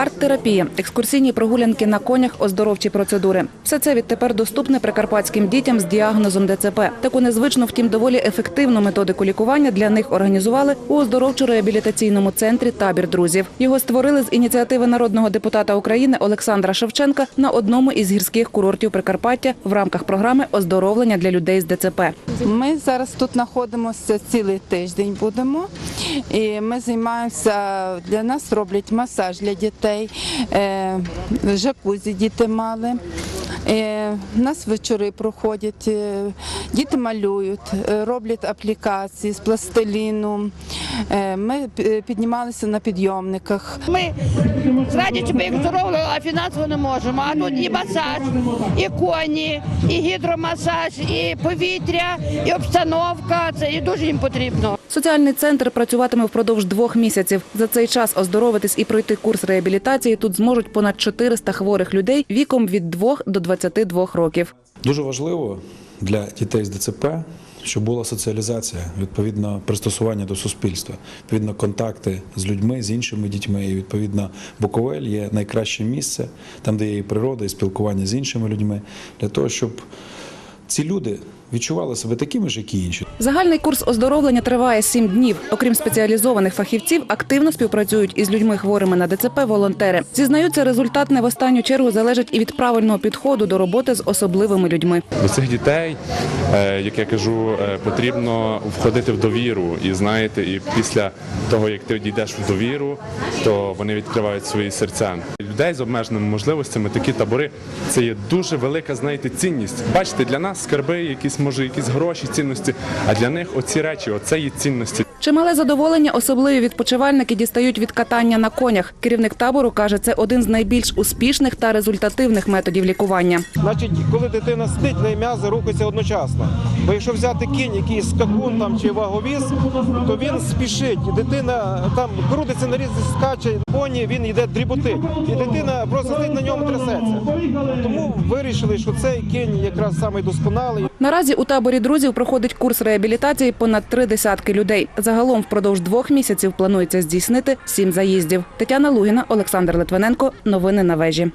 арт-терапія, екскурсійні прогулянки на конях, оздоровчі процедури. Все це відтепер доступне прикарпатським дітям з діагнозом ДЦП. Таку незвичну, втім доволі ефективну методику лікування для них організували у оздоровчо-реабілітаційному центрі Табір друзів. Його створили з ініціативи народного депутата України Олександра Шевченка на одному із гірських курортів Прикарпаття в рамках програми оздоровлення для людей з ДЦП. Ми зараз тут знаходимося цілий тиждень будемо. І ми займаємося, для нас роблять масаж для дітей, е, жакузі діти мали. Е, У нас вечори проходять, е, діти малюють, е, роблять аплікації з пластиліну. Е, Ми е, піднімалися на підйомниках. Ми з радістю би їх здоровили, а фінансово не можемо. А тут і масаж, і коні, і гідромасаж, і повітря, і обстановка. Це і дуже їм потрібно. Соціальний центр працюватиме впродовж двох місяців. За цей час оздоровитись і пройти курс реабілітації тут зможуть понад 400 хворих людей віком від 2 до 22 років. Дуже важливо для дітей з ДЦП, щоб була соціалізація, відповідно пристосування до суспільства, відповідно контакти з людьми, з іншими дітьми. І відповідно Буковель є найкраще місце, там, де є і природа, і спілкування з іншими людьми, для того, щоб ці люди відчували себе такими ж, як і інші. Загальний курс оздоровлення триває сім днів. Окрім спеціалізованих фахівців, активно співпрацюють із людьми хворими на ДЦП волонтери. Зізнаються, результат не в останню чергу залежить і від правильного підходу до роботи з особливими людьми. До цих дітей, е, як я кажу, е, потрібно входити в довіру. І знаєте, і після того, як ти дійдеш в довіру, то вони відкривають свої серця. Людей з обмеженими можливостями такі табори це є дуже велика, знаєте, цінність. Бачите, для нас скарби, якісь може, якісь гроші, цінності. А для них оці речі, оце є цінності. Чимале задоволення особливі відпочивальники дістають від катання на конях. Керівник табору каже, це один з найбільш успішних та результативних методів лікування. Значить, коли дитина сидить, неї м'язи рухаються одночасно. Бо якщо взяти кінь, якийсь скакун там чи ваговіз, то він спішить. Дитина там крутиться на різні скаче, коні, він йде дріботить. І дитина просто сидить на ньому трясеться. Тому вирішили, що цей кінь якраз самий досконалий. Наразі у таборі друзів проходить курс реабілітації понад три десятки людей. Загалом впродовж двох місяців планується здійснити сім заїздів. Тетяна Лугіна, Олександр Литвиненко. Новини на вежі.